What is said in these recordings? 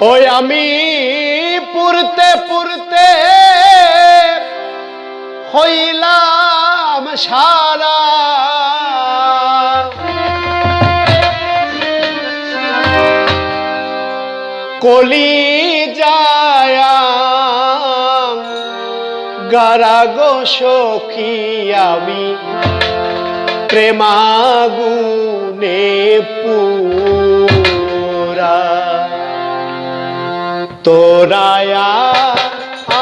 ওই আমি পুরতে পুরতে হইলাম সারা। কলি যায়া গারাগো সখী আমি প্রেমাগুনে পু তোরায়া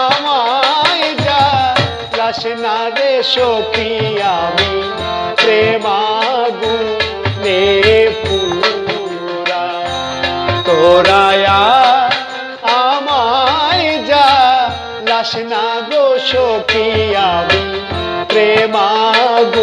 আমায় যাস না রে সখী, আমি প্রেমাগু নে পুরা তোরায়া আমায় যাস না গো সখী, আমি প্রেমাগু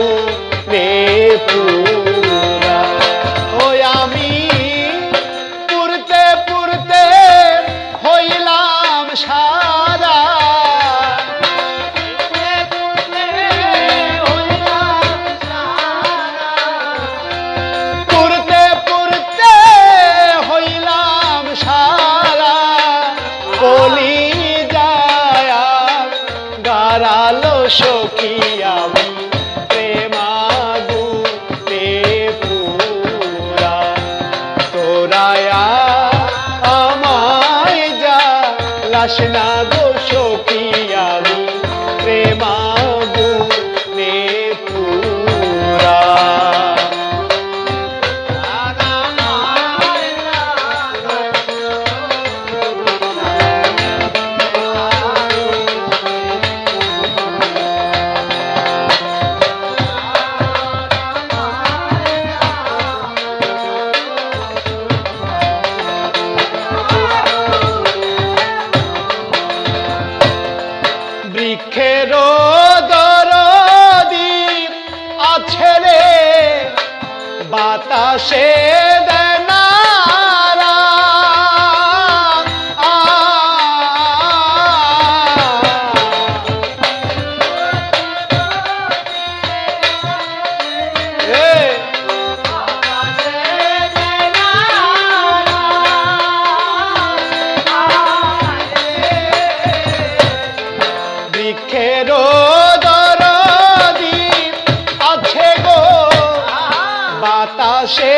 আসলা গো দরদি আছে গো বাতাসে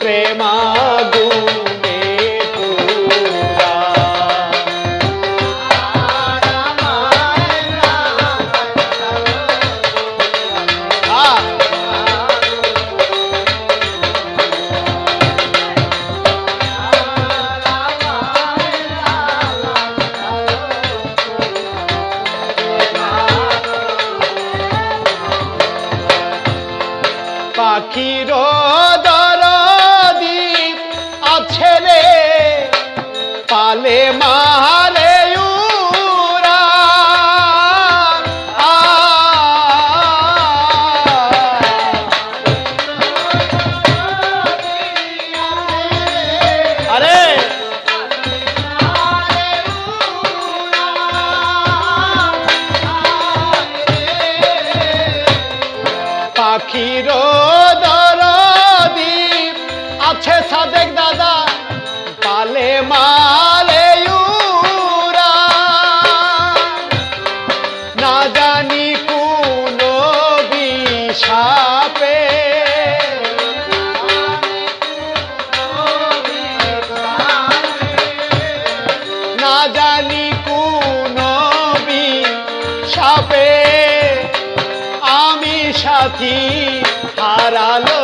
ప్రేమా পাখির দরদি আছে রে পালে মা পাখির দরদি আছে সাদ পাখি হারালো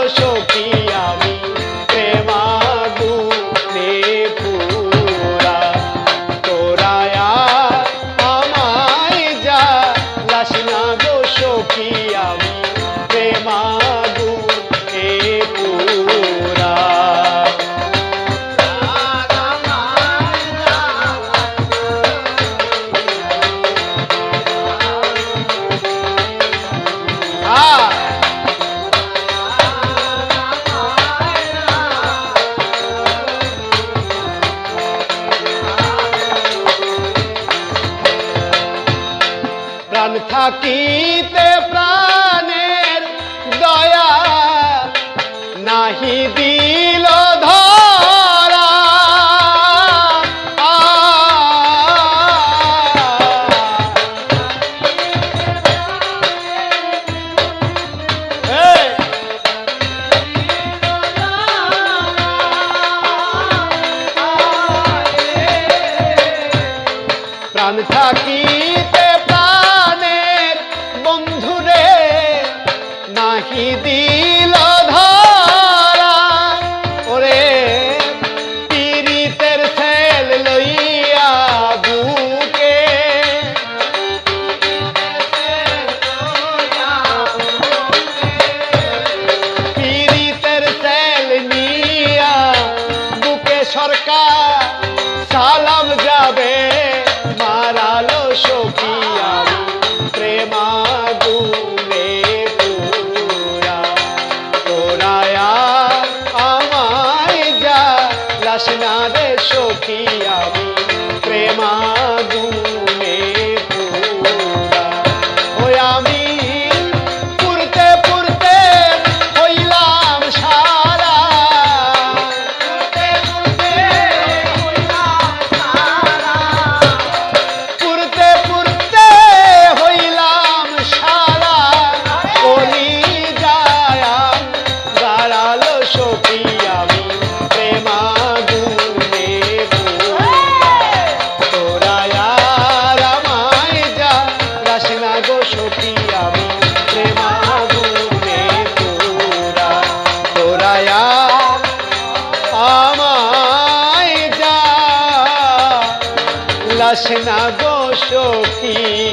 প্রাণ থাকিতে প্রাণের দয়া নাহি দিল ধরা। প্রাণ থাকিতে আসে গো সখী।